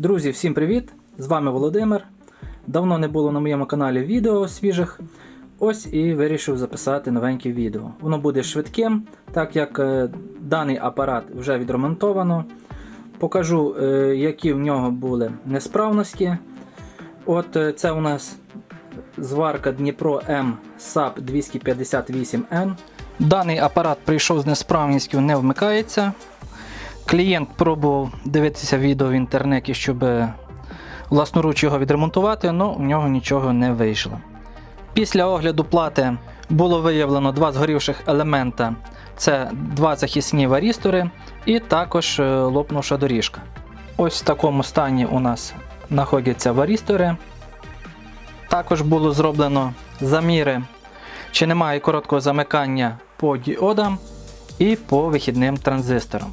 Друзі, всім привіт! З вами Володимир. Давно не було на моєму каналі відео свіжих. Ось і вирішив записати новеньке відео. Воно буде швидким, так як е, даний апарат вже відремонтовано. Покажу, е, які в нього були несправності. От е, це у нас зварка Дніпро М SAP 258N. Даний апарат прийшов з несправністю, не вмикається. Клієнт пробував дивитися відео в інтернеті, щоб власноруч його відремонтувати, але у нього нічого не вийшло. Після огляду плати було виявлено два згорівших елемента: це два захисні варістори і також е, лопнувша доріжка. Ось в такому стані у нас знаходяться варістори. Також було зроблено заміри, чи немає короткого замикання по діодам і по вихідним транзисторам.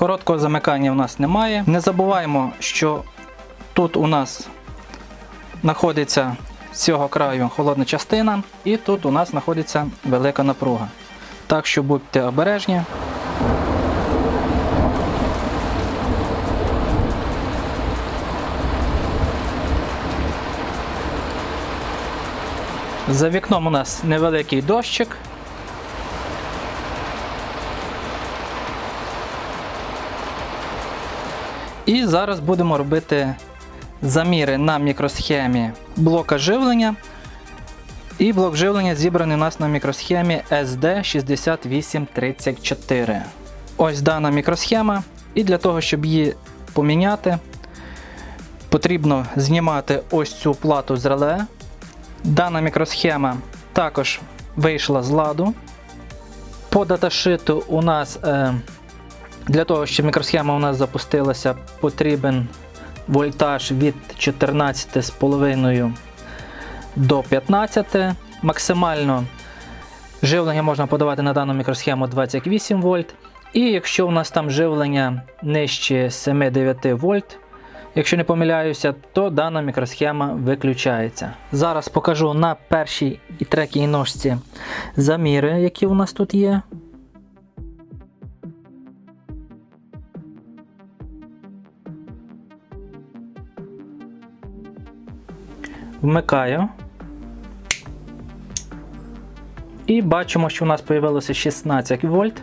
Короткого замикання у нас немає. Не забуваємо, що тут у нас знаходиться з цього краю холодна частина, і тут у нас знаходиться велика напруга. Так що будьте обережні. За вікном у нас невеликий дощик. І зараз будемо робити заміри на мікросхемі блока живлення. І блок живлення зібраний у нас на мікросхемі SD6834. Ось дана мікросхема. І для того, щоб її поміняти, потрібно знімати ось цю плату з реле. Дана мікросхема також вийшла з ладу. По даташиту у нас. Е, для того, щоб мікросхема у нас запустилася, потрібен вольтаж від 14,5 до 15. Максимально живлення можна подавати на дану мікросхему 28 вольт. І якщо у нас там живлення нижче 7-9 вольт, якщо не помиляюся, то дана мікросхема виключається. Зараз покажу на першій і третій ножці заміри, які у нас тут є. Вмикаю. І бачимо, що у нас з'явилося 16 вольт.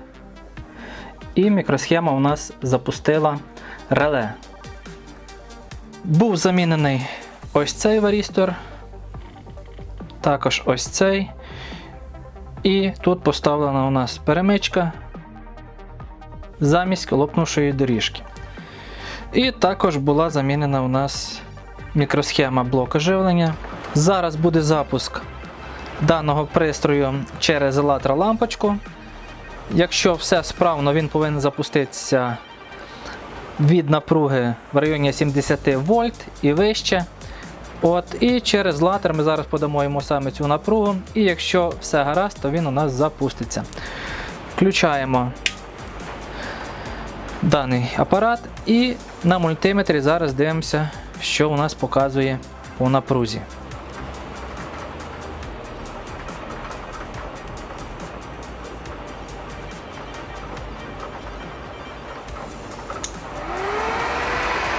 І мікросхема у нас запустила реле. Був замінений ось цей варістор, також ось цей. І тут поставлена у нас перемичка замість лопнувшої доріжки. І також була замінена у нас мікросхема блока живлення. Зараз буде запуск даного пристрою через електролампочку. Якщо все справно, він повинен запуститися від напруги в районі 70 вольт і вище. От, І через латер ми зараз подамо йому саме цю напругу. І якщо все гаразд, то він у нас запуститься. Включаємо даний апарат і на мультиметрі зараз дивимося, що у нас показує по напрузі.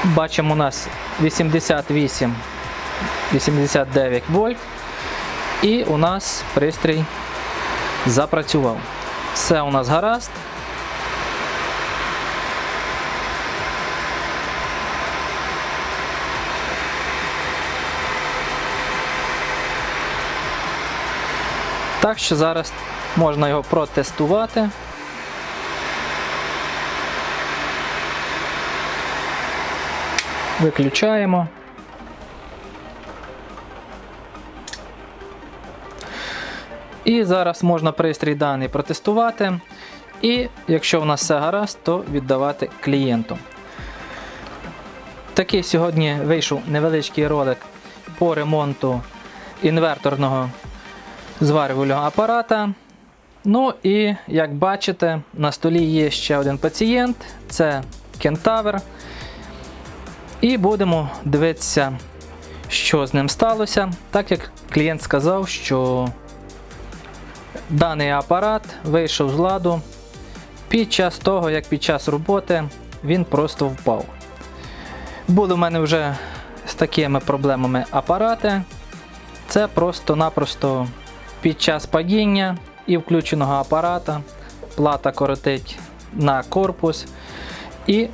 Бачимо у нас 88 89 вольт. І у нас пристрій запрацював. Все у нас гаразд. Так що зараз можна його протестувати. Виключаємо. І зараз можна пристрій даний протестувати. І якщо в нас все гаразд, то віддавати клієнту. Такий сьогодні вийшов невеличкий ролик по ремонту інверторного зварювального апарата. Ну і як бачите, на столі є ще один пацієнт це кентавр. І будемо дивитися, що з ним сталося. Так як клієнт сказав, що даний апарат вийшов з ладу під час того, як під час роботи він просто впав. Були в мене вже з такими проблемами апарати. Це просто-напросто під час падіння і включеного апарата плата коротить на корпус і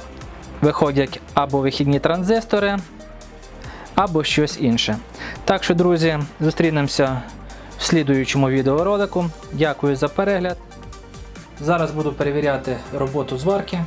виходять або вихідні транзистори, або щось інше. Так що, друзі, зустрінемося в слідуючому відеоролику. Дякую за перегляд. Зараз буду перевіряти роботу зварки.